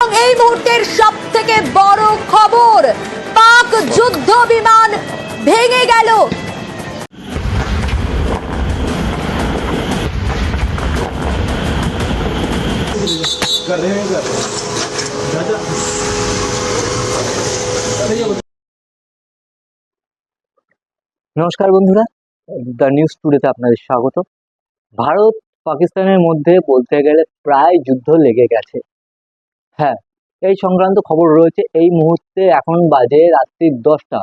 এই মুহূর্তের সব থেকে বড় খবর, পাক যুদ্ধ বিমান ভেঙে গেল। নমস্কার বন্ধুরা দ্য নিউজ টুডেতে আপনাদের স্বাগত। ভারত পাকিস্তানের মধ্যে বলতে গেলে প্রায় যুদ্ধ লেগে গেছে। হ্যাঁ এই সংক্রান্ত খবর রয়েছে। এই মুহূর্তে এখন বাজে রাত্রি দশটা।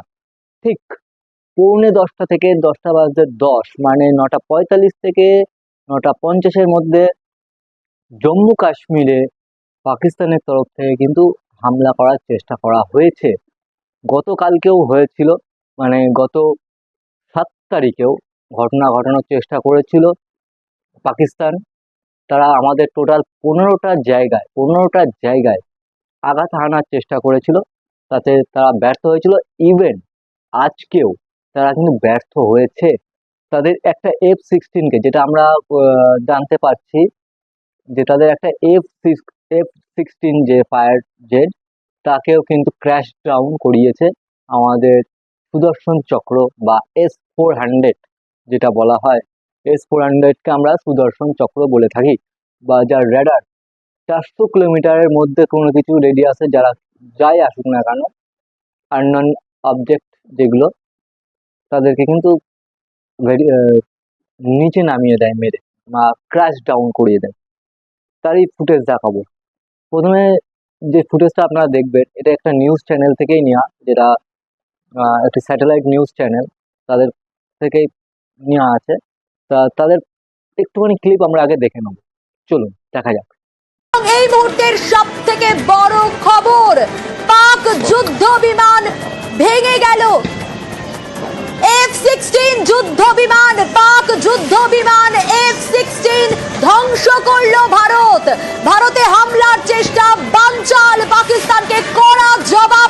ঠিক পৌনে দশটা থেকে দশটা বাজে দশ মানে নটা পঁয়তাল্লিশ থেকে নটা পঞ্চাশের মধ্যে জম্মু কাশ্মীরে পাকিস্তানের তরফ থেকে কিন্তু হামলা করার চেষ্টা করা হয়েছে। গতকালকেও হয়েছিল মানে গত সাত তারিখেও ঘটনা ঘটানোর চেষ্টা করেছিল পাকিস্তান। তারা আমাদের টোটাল পনেরোটা জায়গায় পনেরোটা জায়গায় আঘাত হানার চেষ্টা করেছিল। তাতে তারা ব্যর্থ হয়েছিল। ইভেন আজকেও তারা কিন্তু ব্যর্থ হয়েছে। তাদের একটা এফ সিক্সটিনকে যেটা আমরা জানতে পারছি যে তাদের একটা এফ সিক্স এফ সিক্সটিন যে ফায়ার জেট তাকেও কিন্তু ক্র্যাশ ডাউন করিয়েছে আমাদের সুদর্শন চক্র বা এস ফোর হান্ড্রেড যেটা বলা হয়। এস ফোর হান্ড্রেডকে আমরা সুদর্শন চক্র বলে থাকি বা যার রেডার চারশো কিলোমিটারের মধ্যে কোনো কিছু রেডিয়াসে যারা যাই আসুক না কেন আননন অবজেক্ট যেগুলো, তাদেরকে কিন্তু নিচে নামিয়ে দেয়, মেরে বা ক্র্যাশ ডাউন করিয়ে দেয়। তারই ফুটেজ দেখাবো। প্রথমে যে ফুটেজটা আপনারা দেখবেন, এটা একটা নিউজ চ্যানেল থেকেই নেওয়া যেটা একটি স্যাটেলাইট নিউজ চ্যানেল তাদের থেকেই নেওয়া আছে। তা তাদের একটুখানি ক্লিপ আমরা আগে দেখে নেব। চলুন, দেখা যাক। এই মুহূর্তের সব থেকে বড় খবর, পাক যুদ্ধ বিমান ভেঙে গেল। এফ সিক্সটিন যুদ্ধ বিমান, পাক যুদ্ধ বিমান এফ সিক্সটিন ধ্বংস করল ভারত। ভারতে হামলার চেষ্টা, বানচাল, পাকিস্তানকে কড়া জবাব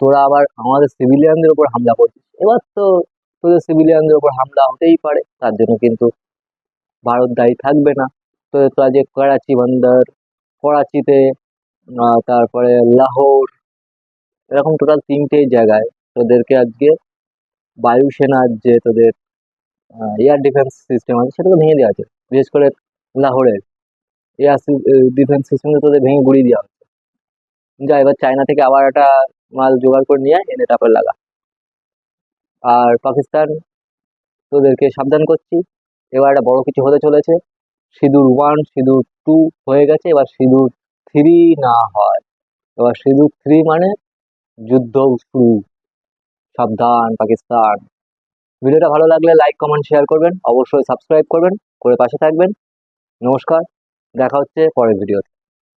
তোরা আবার আমাদের সিভিলিয়ানদের উপর হামলা করছিস। এবার তো তোদের সিভিলিয়ানদের উপর হামলা হতেই পারে, তার জন্য কিন্তু ভারত দায়ী থাকবে না। তো তোরা যে করাচি বন্দর, করাচিতে তারপরে লাহোর, এরকম টোটাল তিনটে জায়গায় তোদেরকে আজকে বায়ুসেনার যে তোদের এয়ার ডিফেন্স সিস্টেম আছে, সেটাকে ভেঙে দেওয়া আছে বিশেষ করে লাহোরের এয়ার ডিফেন্স সিস্টেমকে তোদের ভেঙে গুড়িয়ে দেওয়া হচ্ছে যা এবার চায়না থেকে আবার একটা মাল জোগাড় করে নিয়ে এনে তারপর লাগা। আর পাকিস্তান, তোদেরকে সাবধান করছি। এবার একটা বড় কিছু হতে চলেছে। সিঁদুর ওয়ান সিঁদুর টু হয়ে গেছে। এবার সিঁদুর থ্রি না হয়। এবার সিঁদুর থ্রি মানে যুদ্ধ শুরু। সাবধান, পাকিস্তান। ভিডিওটা ভালো লাগলে লাইক কমেন্ট শেয়ার করবেন। অবশ্যই সাবস্ক্রাইব করবেন। করে পাশে থাকবেন। নমস্কার। দেখা হচ্ছে পরের ভিডিওতে